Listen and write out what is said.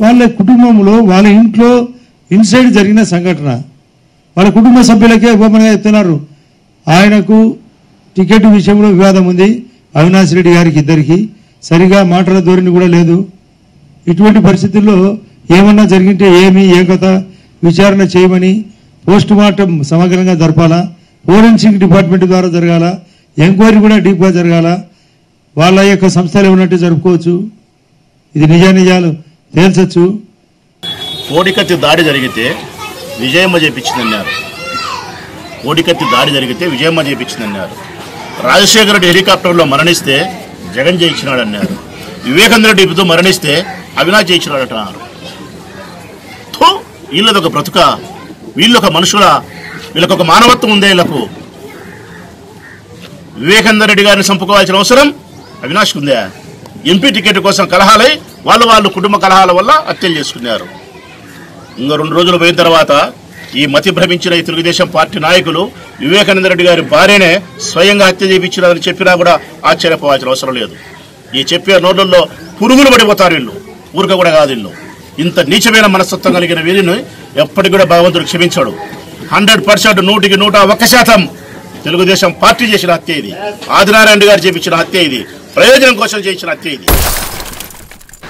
వాళ్ళ కుటుంబంలో వాళ్ళ ఇంట్లో ఇన్సైడ్ జరిగిన సంఘటన. వాళ్ళ కుటుంబ సభ్యులకే ఓపెన్గా చెప్తున్నారు. ఆయనకు టికెట్ విషయంలో వివాదం ఉంది. అవినాష్ రెడ్డి గారికి ఇద్దరికి. సరిగా మాటల ధోరణి కూడా లేదు. ఇటువంటి పరిస్థితుల్లో ఏమన్నా జరిగింటే ఏమి ఏ కథ విచారణ చేయమని పోస్ట్ మార్టం సమగ్రంగా జరపాలా? ఫోరెన్సిక్ డిపార్ట్మెంట్ ద్వారా జరగాల? ఎంక్వైరీ కూడా డీప్గా జరగాల? వాళ్ళ యొక్క సంస్థలు ఉన్నట్టు జరుపుకోవచ్చు? ఇది నిజానిజాలు. తేల్చచ్చు కోడికత్తి దాడి జరిగితే విజయమ్మ చేపించిందన్నారు. కోడికత్తి దాడి జరిగితే విజయమ్మ చేపించిందన్నారు. రాజశేఖర రెడ్డి హెలికాప్టర్లో మరణిస్తే జగన్ చేయించినాడన్నారు. వివేకానంద రెడ్డి ఇప్పుడు మరణిస్తే అవినాష్ జయించినాడటన్నారు వీళ్ళది వీళ్ళదొక బ్రతుక. వీళ్ళొక మనుషుల వీళ్ళకొక మానవత్వం ఉందే వీళ్ళకు వివేకానంద రెడ్డి గారిని చంపుకోవాల్సిన అవసరం అవినాష్కి ఉందా? ఎంపీ టికెట్ కోసం కలహాలై వాళ్ళు వాళ్ళు కుటుంబ కలహాల వల్ల హత్యలు చేసుకున్నారు. ఇంకా రెండు రోజులు పోయిన తర్వాత ఈ మతి భ్రమించిన ఈ తెలుగుదేశం పార్టీ నాయకులు వివేకానంద రెడ్డి గారి భార్యనే స్వయంగా హత్య చేయించినారని చెప్పినా కూడా ఆశ్చర్యపోవాల్సిన అవసరం లేదు. ఈ చెప్పే నోట్లలో పురుగులు పడిపోతారు వీళ్ళు. ఊరిక కూడా కాదు వీళ్ళు. ఇంత నీచమైన మనస్తత్వం కలిగిన వీరిని ఎప్పటికి కూడా భగవంతుడు క్షమించాడు. హండ్రెడ్ పర్సెంట్ నూటికి నూట ఒక్క శాతం తెలుగుదేశం పార్టీ చేసిన హత్య ఇది. ఆదినారాయణ గారు చేపించిన హత్య ఇది. ప్రయోజనం కోసం చేయించిన హత్య ఇది.